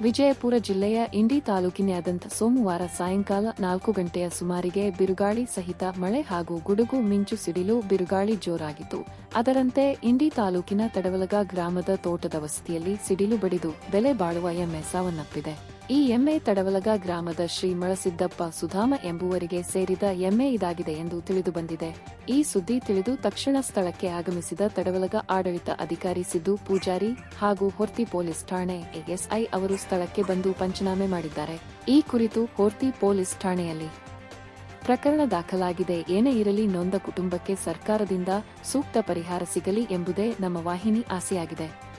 ವಿಜಯಪುರ ಜಿಲ್ಲೆಯ ಇಂಡಿ ತಾಲೂಕಿನಾದ್ಯಂತ ಸೋಮವಾರ ಸಾಯಂಕಾಲ ನಾಲ್ಕು ಗಂಟೆಯ ಸುಮಾರಿಗೆ ಬಿರುಗಾಳಿ ಸಹಿತ ಮಳೆ ಹಾಗೂ ಗುಡುಗು ಮಿಂಚು ಸಿಡಿಲು ಬಿರುಗಾಳಿ ಜೋರಾಗಿತ್ತು. ಅದರಂತೆ ಇಂಡಿ ತಾಲೂಕಿನ ತಡವಲಗ ಗ್ರಾಮದ ತೋಟದ ವಸತಿಯಲ್ಲಿ ಸಿಡಿಲು ಬಡಿದು ಬೆಲೆ ಬಾಳುವ ಎಂಎಸ್ ಸಾವನ್ನಪ್ಪಿದೆ ಈ ಎಮ್ಮೆ ತಡವಲಗ ಗ್ರಾಮದ ಶ್ರೀ ಮಳಸಿದ್ದಪ್ಪ ಸುಧಾಮ ಎಂಬುವರಿಗೆ ಸೇರಿದ ಎಮ್ಮೆ ಇದಾಗಿದೆ ಎಂದು ತಿಳಿದುಬಂದಿದೆ ಈ ಸುದ್ದಿ ತಿಳಿದು ತಕ್ಷಣ ಸ್ಥಳಕ್ಕೆ ಆಗಮಿಸಿದ ತಡವಲಗ ಆಡಳಿತ ಅಧಿಕಾರಿ ಸಿದ್ದು ಪೂಜಾರಿ ಹಾಗೂ ಹೊರ್ತಿ ಪೊಲೀಸ್ ಠಾಣೆ ಎಎಸ್ಐ ಅವರು ಸ್ಥಳಕ್ಕೆ ಬಂದು ಪಂಚನಾಮೆ ಮಾಡಿದ್ದಾರೆ. ಈ ಕುರಿತು ಹೊರ್ತಿ ಪೊಲೀಸ್ ಠಾಣೆಯಲ್ಲಿ ಪ್ರಕರಣ ದಾಖಲಾಗಿದೆ. ಏನೇ ಇರಲಿ ನೊಂದ ಕುಟುಂಬಕ್ಕೆ ಸರ್ಕಾರದಿಂದ ಸೂಕ್ತ ಪರಿಹಾರ ಸಿಗಲಿ ಎಂಬುದೇ ನಮ್ಮ ವಾಹಿನಿ ಆಸೆಯಾಗಿದೆ.